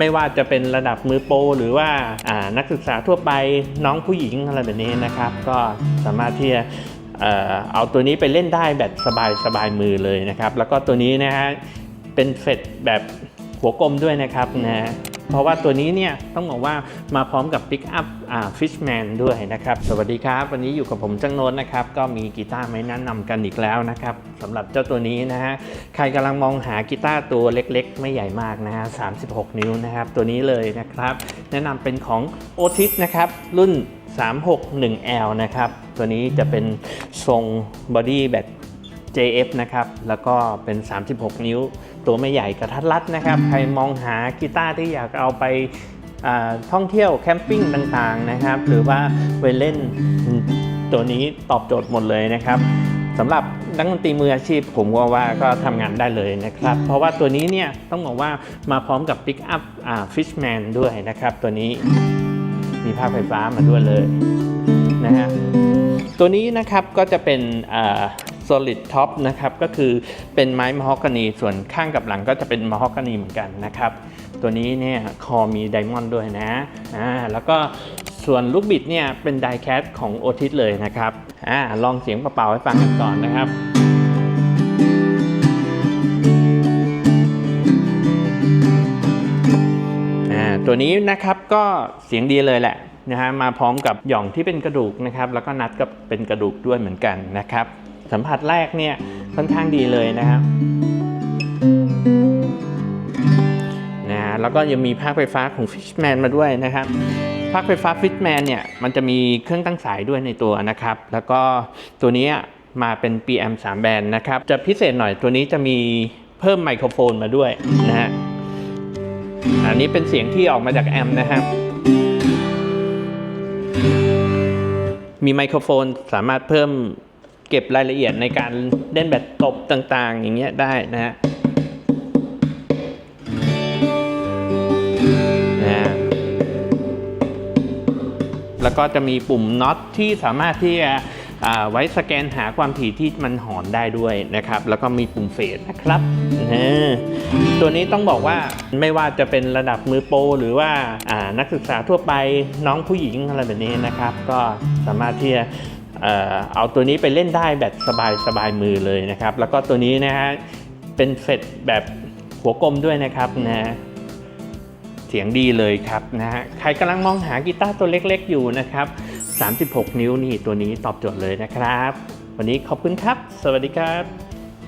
ไม่ว่าจะเป็นระดับมือโปรหรือว่าานักศึกษาทั่วไปน้องผู้หญิงอะไรแบบนี้นะครับ ก็สามารถที่จะเอเอาตัวนี้ไปเล่นได้แบบสบายสบายมือเลยนะครับ แล้วก็ตัวนี้นะฮะเป็นเฟดแบบหัวกลมด้วยนะครับนะฮะ เพราะว่าตัวนี้เนี่ยต้องบอกว่ามาพร้อมกับ Pick Up อ่า Fishman ด้วยนะครับ สวัสดีครับ วันนี้อยู่กับผมจังโนนนะครับ ก็มีกีตาร์ไม้แนะนำกันอีกแล้วนะครับสำหรับเจ้าตัวนี้นะฮะใครกำลังมองหากีตาร์ตัวเล็กๆ ไม่ใหญ่มากนะฮะ36 นิ้วนะครับ ตัวนี้เลยนะครับ แนะนำเป็นของ Otis นะครับ รุ่น 361L นะครับ ตัวนี้จะเป็นทรงบอดี้แบบ JF นะครับ แล้วก็เป็น 36 นิ้ว ตัวไม่ใหญ่กระทัดรัดนะครับ ใครมองหากีตาร์ที่อยากเอาไปอ่าท่องเที่ยวแคมปิ้งต่างๆนะครับ หรือว่าไปเล่นตัวนี้ตอบโจทย์หมดเลยนะครับสำหรับนักดนตรีมืออาชีพผมว่าว่าก็ทำงานได้เลยนะครับ เพราะว่าตัวนี้เนี่ยต้องบอกว่ามาพร้อมกับ Pick Up อ่า Fishman ด้วยนะครับ ตัวนี้มีภาคไฟฟ้ามาด้วยเลยนะฮะตัวนี้นะครับก็จะเป็นอ่า solid top นะครับก็คือเป็นไม้มะฮอกกานีส่วนข้างกับหลังก็จะเป็นมะฮอกกานีเหมือนกันนะครับ ตัวนี้เนี่ยคอมีไดมอนด์ด้วยนะอ่าแล้วก็ส่วนลูกบิดเนี่ยเป็นไดแคสของโอทิสเลยนะครับอ่าลองเสียงเปล่าๆให้ฟังกันก่อนนะครับอ่าตัวนี้นะครับก็เสียงดีเลยแหละนะฮะมาพร้อมกับหย่องที่เป็นกระดูกนะครับ แล้วก็นัดก็เป็นกระดูกด้วยเหมือนกันนะครับ สัมผัสแรกเนี่ยค่อนข้างดีเลยนะครับนะฮะแล้วก็ยังมีภาคไฟฟ้าของ Fishman มาด้วยนะครับภาคไฟฟ้า Fishman เนี่ยมันจะมีเครื่องตั้งสายด้วยในตัวนะครับ แล้วก็ตัวนี้มาเป็น PM 3 แบนนะครับ จะพิเศษหน่อยตัวนี้จะมีเพิ่มไมโครโฟนมาด้วยนะฮะอันนี้เป็นเสียงที่ออกมาจากแอมนะครับ มีไมโครโฟนสามารถเพิ่ม เก็บรายละเอียดในการเล่นแบบตบต่างๆ อย่างเงี้ยได้นะฮะนะฮะแล้วก็จะมีปุ่มน็อตที่สามารถที่จะไว้สแกนหาความถี่ที่มันหอนได้ด้วยนะครับ แล้วก็มีปุ่มเฟดนะครับตัวนี้ต้องบอกว่าไม่ว่าจะเป็นระดับมือโปรหรือว่านักศึกษาทั่วไปน้องผู้หญิงอะไรแบบนี้นะครับ ก็สามารถที่จะ เอาตัวนี้ไปเล่นได้แบบสบายสบายมือเลยนะครับ แล้วก็ตัวนี้นะฮะเป็นเฟดแบบหัวกลมด้วยนะครับนะเสียงดีเลยครับนะฮะใครกำลังมองหากีตาร์ตัวเล็กๆอยู่นะครับ 36 นิ้วนี่ตัวนี้ตอบโจทย์เลยนะครับ วันนี้ขอบคุณครับ สวัสดีครับ